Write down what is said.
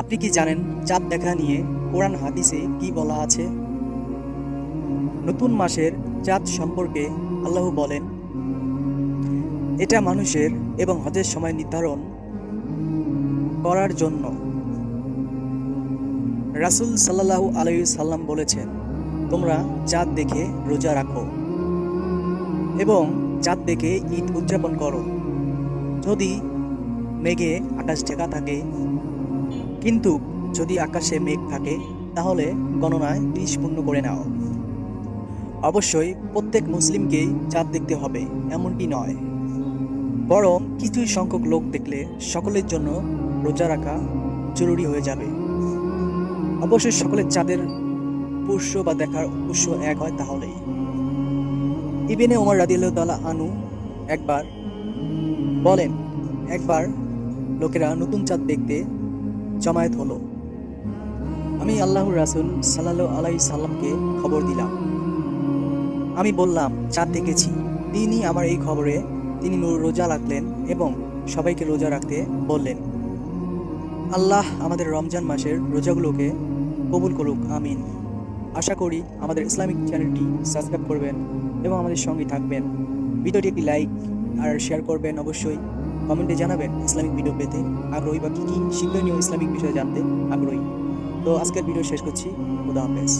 আপনি কি জানেন চাঁদ দেখা নিয়ে কোরআন হাদিসে কি বলা আছে? নতুন মাসের চাঁদ সম্পর্কে আল্লাহ বলেন, এটা মানুষের এবং হজের সময় নির্ধারণ করার জন্য। রাসূল সাল্লাল্লাহু আলাইহি সাল্লাম বলেছেন, তোমরা চাঁদ দেখে রোজা রাখো এবং চাঁদ দেখে ঈদ উদযাপন করো। যদি মেঘে আকাশ ঢেকা থাকে কিন্তু যদি আকাশে মেঘ থাকে, তাহলে গণনায় ত্রিশ পূর্ণ করে নাও। অবশ্যই প্রত্যেক মুসলিমকেই চাঁদ দেখতে হবে, এমনটি নয়। বরং কিছু সংখ্যক লোক দেখলে সকলের জন্য রোজা রাখা জরুরি হয়ে যাবে। অবশ্যই সকলের চাঁদের পুষ্য বা দেখার উৎস এক হয় তাহলেই। ইবেনে ওমর রাদিয়াল্লাহু তাআলা আনু একবার বলেন, একবার লোকেরা নতুন চাঁদ দেখতে জমায়েত হলো। আমি আল্লাহর রাসুল সাল্লাল্লাহু আলাইহি সাল্লামকে খবর দিলাম। আমি বললাম, চাঁদ দেখেছি। তিনি আমার এই খবরে, তিনি রোজা রাখলেন এবং সবাইকে রোজা রাখতে বললেন, আল্লাহ আমাদের রমজান মাসের রোজাগুলোকে কবুল করুক, আমিন। আশা করি আমাদের ইসলামিক চ্যানেলটি সাবস্ক্রাইব করবেন এবং আমাদের সঙ্গে থাকবেন। ভিডিওটি একটি লাইক আর শেয়ার করবেন অবশ্যই। কমেন্টে জানাবেন ইসলামিক ভিডিও পেতে আগ্রহী বা কী কী শিক্ষণীয় ইসলামিক বিষয়ে জানতে আগ্রহী। তো আজকের ভিডিও শেষ করছি। খুদা হাফেজ।